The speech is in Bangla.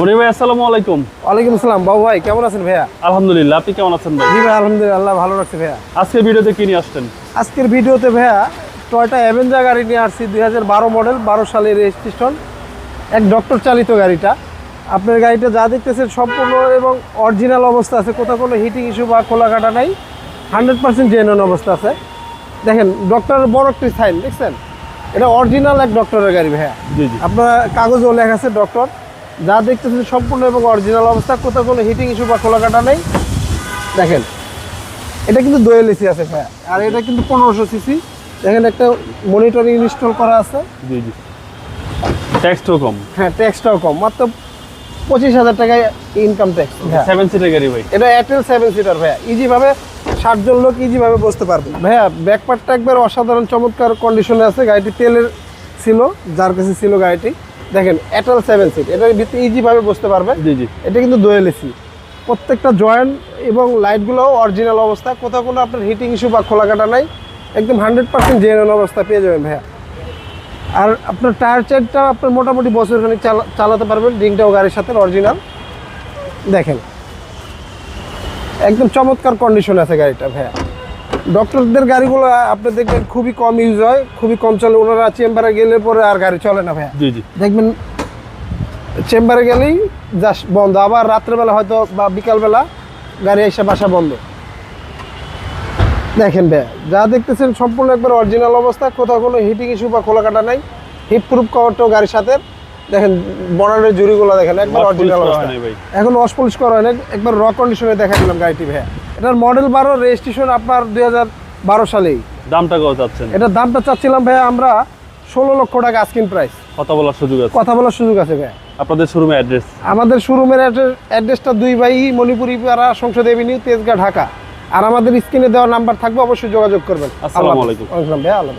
মনি ভাই আসসালামু আলাইকুম। ওয়ালাইকুম আসসালাম বাবু ভাই কেমন আছেন ভাইয়া? আলহামদুলিল্লাহ আপনি কেমন আছেন ভাই? জি ভাই আলহামদুলিল্লাহ ভালো রাখছে ভাইয়া। আজকে ভিডিওতে কি নিয়ে আসছেন? আজকের ভিডিওতে ভাইয়া টয়টা অ্যাভেঞ্জা গাড়ি নিয়ে আসছি মডেল বারো সালের রেজিস্ট্রেশন এক ডক্টর চালিত গাড়িটা। আপনার গাড়িটা যা দেখতেছেন সম্পূর্ণ এবং অরিজিনাল অবস্থা আছে কোথাও কোনো হিটিং ইস্যু বা খোলা কাটা নাই। হান্ড্রেড পার্সেন্ট জেনুইন অবস্থা আছে। দেখেন ডক্টরের বড় একটি সাইন দেখছেন? এটা অরিজিনাল এক ডক্টরের গাড়ি ভাইয়া। আপনার কাগজও লেখা আছে ডক্টর যা দেখতেছেন সম্পূর্ণ এবং অরিজিনাল অবস্থা কোথাও কোনো হিটিং ইস্যু বা খোলা কাটা নেই। দেখেন এটা কিন্তু দোয়েল এসি আছে ভাইয়া। আর এটা কিন্তু পনেরোশো সিসি দেখেন একটা মনিটরিং ইনস্টল করা আছে। জি জি। ট্যাক্সটাও কম। হ্যাঁ ট্যাক্সটাও কম। মাত্র পঁচিশ হাজার টাকায় ইনকাম ট্যাক্স সেভেন সিটের গাড়ি ভাই। এটা এয়ারটেল সেভেন সিটার ভাইয়া। ইজিভাবে ষাটজন লোক ইজিভাবে বসতে পারবে। ভাইয়া ব্যাকপার্টটা একবার অসাধারণ চমৎকার কন্ডিশনে আছে। গাড়িটি তেলের ছিল যার কাছে ছিল গাড়িটি। দেখেন এয়ারটেল সেভেন সিট এটার ভিতরে ইজিভাবে বসতে পারবে। জি জি। এটা কিন্তু দোয়েল এসি প্রত্যেকটা জয়েন্ট এবং লাইটগুলোও অরিজিনাল অবস্থা কোথাও কোনো আপনার হিটিং ইস্যু বা খোলা কাটা নাই একদম হান্ড্রেড পার্সেন্ট জেনুইন অবস্থা পেয়ে যাবেন ভাইয়া। আর আপনার টায়ার চার্জটা আপনার মোটামুটি বছর খানিক চালা- চালাতে পারবেন রিংটাও গাড়ির সাথে অরিজিনাল দেখেন একদম চমৎকার কন্ডিশন আছে গাড়িটা ভাইয়া। ডক্টরদের গাড়িগুলো আপনি দেখবেন খুবই কম ইউজ হয় খুবই কম চলে। ওনারা চেম্বারে গেলে পরে আর গাড়ি চলে না ভাইয়া। জি জি। দেখবেন চেম্বারে গেলেই জাস্ট বন্ধ। আবার রাত্রেবেলা হয়তো বা বিকালবেলা গাড়ি এসে বাসা বন্ধ। দেখেন ভাই যা দেখতেছেন সম্পূর্ণ একবার অরিজিনাল অবস্থা। কোথাও কোনো হিটিং ইস্যু বা খোলা কাটা নাই। হিট প্রুফ কভারটাও গাড়ির সাথে। দেখেন বর্ডারের জুড়িগুলো দেখেন একবার অরিজিনাল অবস্থা। এখন ওয়াশ পলিশ করা হয় না একবার র কন্ডিশনে দেখা দিলাম গাড়িটি ভাইয়া। এটার মডেল বারো রেজিস্ট্রেশন আপনার দুই হাজার বারো সালেই। দামটা কত চাচ্ছেন? এটার দামটা চাচ্ছিলাম ভাইয়া আমরা ষোলো লক্ষ টাকা আস্কিন প্রাইস কথা বলার সুযোগ আছে। কথা বলার সুযোগ আছে ভাইয়া। আপনাদের শোরুমে অ্যাড্রেস আমাদের শোরুমের অ্যাড্রেসটা দুই ভাই মণিপুরি পাড়া সংসদ এভিনিউ তেজগাঁ ঢাকা। আর আমাদের স্ক্রিনে দেওয়া নাম্বার থাকবে অবশ্যই যোগাযোগ করবেন। আসসালামু আলাইকুম। ভাইয়া আল্লাহ।